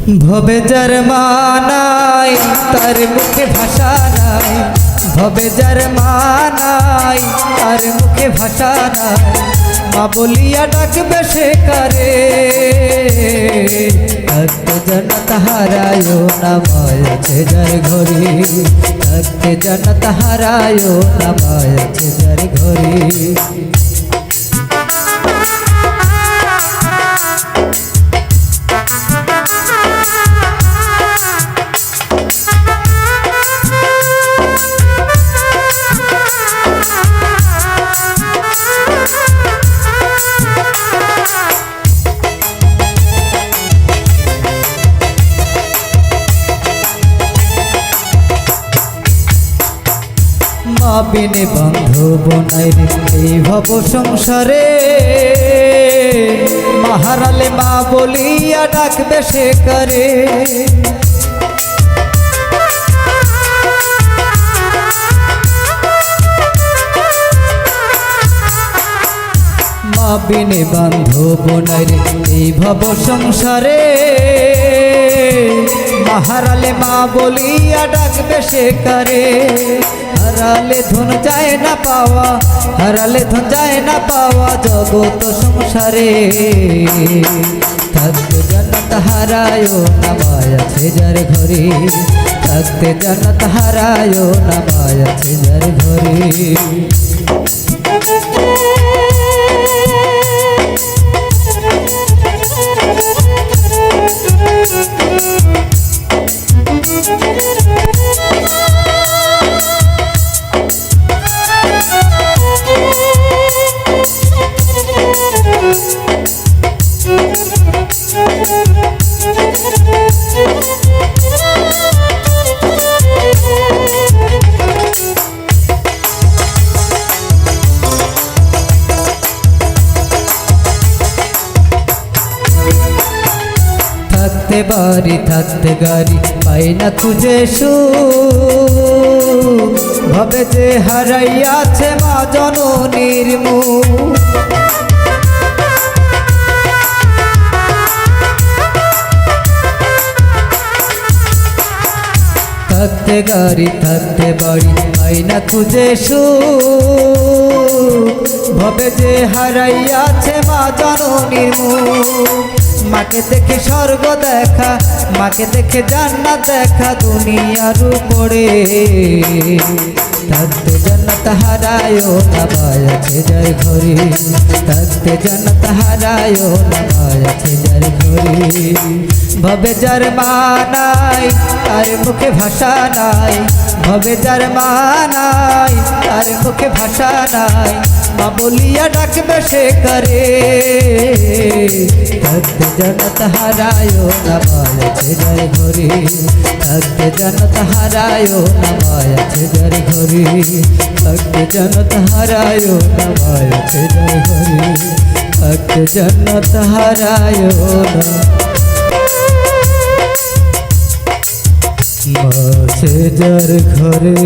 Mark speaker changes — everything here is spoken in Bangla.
Speaker 1: ভবে যার মানাই তার মুখে ভাষা নাই। ভবে যার মানাই তার মুখে ভাষা নাই। মা বলিয়া ডাকবে সে করে? থাকতে জনত হারায় নামায় আছে যার ঘরে। থাকতে জনত হারায় নামায় আছে যার ঘরে। বিনে বান্ধব নাই এই ভব সংসারে। মাহারালে মা বলিয়া ডাকবে সে করে বিনে বান্ধব নাই এই ভব সংসারে। মাহারালে মা বলিয়া ডাকবে সে করে হারালে ধন যায় না পাওয়া হারালে ধন যায় না পাওয়া জগত সংসারে থাকতে জান্নাত হারায় নামায় আছে যার ঘরে থাকতে জান্নাত হারায় নামায় আছে যার ঘরে থাকতে বাড়ি থাকতে গাড়ি পাই না খুঁজে ভাবে যে হারাইয়াছে মা জননীর মুখ। থাকতে গাড়ি, থাকতে বাড়ি না খুঁজে সুখ। ভবে যে হারাইয়াছে মা জননীর মাকে দেখে স্বর্গ দেখা, মাকে দেখে জান্নাত দেখা দুনিয়ার উপরে। থাকতে জান্নাত হারায় নামায় আছে যার ঘরে। থাকতে জান্নাত হারায় নামায় আছে ঘরে ভবে যার মানাই, তার মুখে ভাষা নাই। ভবে যার মানাই, তার মুখে ভাষা নাই। মা বলিয়া ডাকবে সে করে। থাকতে জনত হারায় নামায় যার ঘরে। থাকতে জনত হারায় নামায় যার ঘরে। থাকতে জনত হারায় নামায় যার ঘরে। থাকতে জনত হারায় না মাছে যার ঘরে